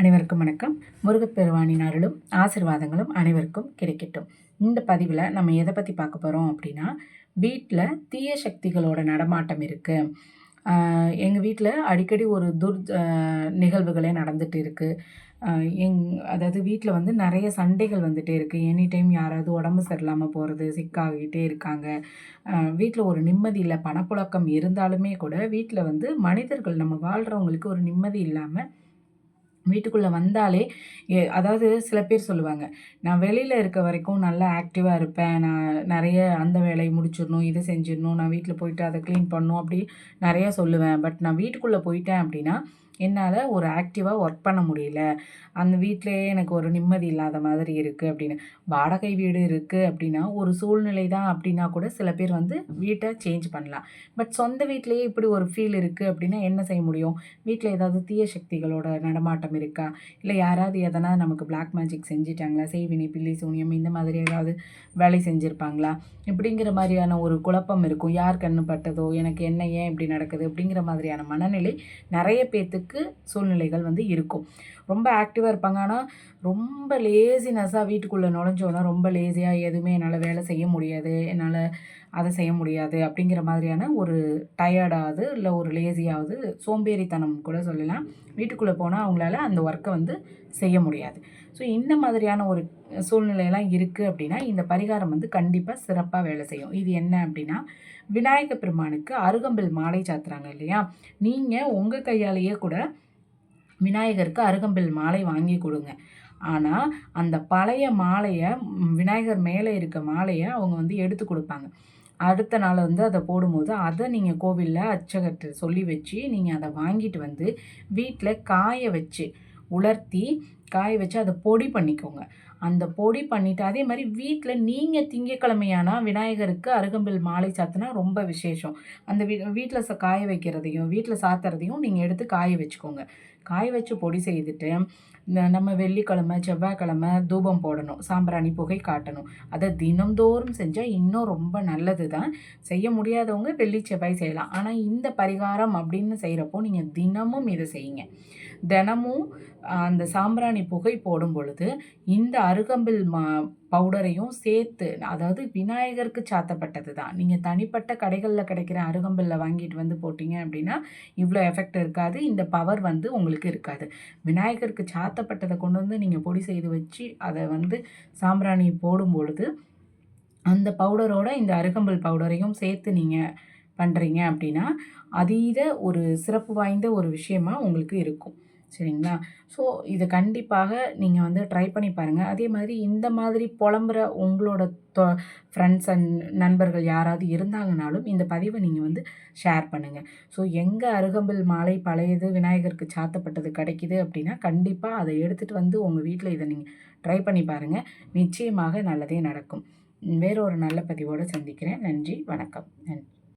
அனைவருக்கும் வணக்கம். முருகப்பெருவானின் அருளும் ஆசிர்வாதங்களும் அனைவருக்கும் கிடைக்கட்டும். இந்த பதிவில் நம்ம எதை பற்றி பார்க்க போகிறோம் அப்படின்னா வீட்டில் தீய சக்திகளோட நடமாட்டம் இருக்குது எங்கள் வீட்டில் அடிக்கடி ஒரு துர் நிகழ்வுகளே நடந்துகிட்டு இருக்குது எங் அதாவது வீட்டில் வந்து நிறைய சண்டைகள் வந்துகிட்டே இருக்குது எனி டைம் யாராவது உடம்பு சரியில்லாமல் போகிறது சிக்காகிட்டே இருக்காங்க. வீட்டில் ஒரு நிம்மதி இல்லை பணப்புழக்கம் இருந்தாலுமே கூட வீட்டில் வந்து மனிதர்கள் நம்ம வாழ்கிறவங்களுக்கு ஒரு நிம்மதி இல்லாமல் வீட்டுக்குள்ளே வந்தாலே அதாவது சில பேர் சொல்லுவாங்க நான் வெளியில் இருக்க வரைக்கும் நல்லா ஆக்டிவாக இருப்பேன். நான் நிறைய அந்த வேலையை முடிச்சிடணும் இதை செஞ்சிடணும். நான் வீட்டில் போயிட்டு அதை க்ளீன் பண்ணணும் அப்படி நிறையா சொல்லுவேன். பட் நான் வீட்டுக்குள்ளே போயிட்டேன் அப்படின்னா என்னால் ஒரு ஆக்டிவாக ஒர்க் பண்ண முடியல. அந்த வீட்டிலேயே எனக்கு ஒரு நிம்மதி இல்லாத மாதிரி இருக்குது அப்படின்னு. வாடகை வீடு இருக்குது அப்படின்னா ஒரு சூழ்நிலை தான் அப்படின்னா கூட சில பேர் வந்து வீட்டை சேஞ்ச் பண்ணலாம். பட் சொந்த வீட்டிலேயே இப்படி ஒரு ஃபீல் இருக்குது அப்படின்னா என்ன செய்ய முடியும்? வீட்டில் ஏதாவது தீய சக்திகளோட நடமாட்டம் இருக்கா? இல்லை யாராவது எதனா நமக்கு பிளாக் மேஜிக் செஞ்சிட்டாங்களா? செய்வினை பில்லி சூனியம் இந்த மாதிரி ஏதாவது வேலை செஞ்சுருப்பாங்களா? இப்படிங்கிற மாதிரியான ஒரு குழப்பம் இருக்கும். யார் கண்ணு பட்டதோ எனக்கு என்ன ஏன் இப்படி நடக்குது? அப்படிங்கிற மாதிரியான மனநிலை நிறைய பேர்த்துக்கு சூழ்நிலைகள் வந்து இருக்கும். ரொம்ப ஆக்டிவாக இருப்பாங்க. ஆனால் ரொம்ப லேசினஸ்ஸாக வீட்டுக்குள்ளே நுழைஞ்சோன்னா ரொம்ப லேசியாக எதுவுமே என்னால் வேலை செய்ய முடியாது. என்னால் அதை செய்ய முடியாது அப்படிங்கிற மாதிரியான ஒரு டயர்டாவது இல்லை ஒரு லேசியாவது சோம்பேறித்தனம் கூட சொல்லலாம். வீட்டுக்குள்ளே போனால் அவங்களால அந்த ஒர்க்கை வந்து செய்ய முடியாது. ஸோ இந்த மாதிரியான ஒரு சூழ்நிலையெல்லாம் இருக்குது அப்படின்னா இந்த பரிகாரம் வந்து கண்டிப்பாக சிறப்பாக வேலை செய்யும். இது என்ன அப்படின்னா விநாயக பெருமானுக்கு அருகம்பில் மாலை சாத்துறாங்க இல்லையா? நீங்கள் உங்கள் கையாலேயே கூட விநாயகருக்கு அருகம்பில் மாலை வாங்கி கொடுங்க. ஆனால் அந்த பழைய மாலையை விநாயகர் மேலே இருக்க மாலையை அவங்க வந்து எடுத்து கொடுப்பாங்க. அடுத்த நாள் வந்து அதை போடும்போது அதை நீங்கள் கோவிலில் அர்ச்சகர்கிட்ட சொல்லி வச்சு நீங்கள் அதை வாங்கிட்டு வந்து வீட்டில் காய வச்சு உலர்த்தி காய வச்சு அதை பொடி பண்ணிக்கோங்க. அந்த பொடி பண்ணிவிட்டு அதே மாதிரி வீட்டில் நீங்கள் திங்கக்கிழமையானால் விநாயகருக்கு அருகம்பில் மாலை சாத்தினா ரொம்ப விசேஷம். அந்த வீ வீட்டில் ச காய வைக்கிறதையும் வீட்டில் சாத்துறதையும் நீங்கள் எடுத்து காய வச்சுக்கோங்க. காய வச்சு பொடி செய்துட்டு இந்த நம்ம வெள்ளிக்கிழமை செவ்வாய்க்கிழமை தூபம் போடணும் சாம்பிராணி புகை காட்டணும். அதை தினம்தோறும் செஞ்சால் இன்னும் ரொம்ப நல்லது தான் செய்ய முடியாதவங்க வெள்ளி செவ்வாய் செய்யலாம். ஆனால் இந்த பரிகாரம் அப்படின்னு செய்கிறப்போ நீங்கள் தினமும் இதை செய்யுங்க. தினமும் அந்த சாம்பிராணி புகை போடும் பொழுது இந்த அருகம்பில் மா பவுடரையும் சேர்த்து அதாவது விநாயகருக்கு சாத்தப்பட்டது தான். நீங்கள் தனிப்பட்ட கடைகளில் கிடைக்கிற அருகம்பில்ல வாங்கிட்டு வந்து போட்டிங்க அப்படின்னா இவ்வளோ எஃபெக்ட் இருக்காது. இந்த பவர் வந்து உங்களுக்கு இருக்காது. விநாயகருக்கு சாத்தப்பட்டதை கொண்டு வந்து நீங்கள் பொடி செய்து வச்சு அதை வந்து சாம்பிராணி போடும் பொழுது அந்த பவுடரோட இந்த அருகம்புல் பவுடரையும் சேர்த்து நீங்கள் பண்ணுறீங்க அப்படின்னா அதீத ஒரு சிறப்பு வாய்ந்த ஒரு விஷயமா உங்களுக்கு இருக்கும். சரிங்களா? ஸோ இது கண்டிப்பாக நீங்கள் வந்து ட்ரை பண்ணி பாருங்கள் அதே மாதிரி இந்த மாதிரி புலம்புற உங்களோட தொ ஃப்ரெண்ட்ஸ் அண்ட் நண்பர்கள் யாராவது இருந்தாங்கனாலும் இந்த பதிவை நீங்கள் வந்து ஷேர் பண்ணுங்கள் ஸோ எங்கே அருகம்பில் மாலை பழையது விநாயகருக்கு சாத்தப்பட்டது கிடைக்குது அப்படின்னா கண்டிப்பாக அதை எடுத்துகிட்டு வந்து உங்கள் வீட்டில் இதை நீங்கள் ட்ரை பண்ணி பாருங்கள் நிச்சயமாக நல்லதே நடக்கும். வேறொரு நல்ல பதிவோடு சந்திக்கிறேன். நன்றி வணக்கம். நன்றி.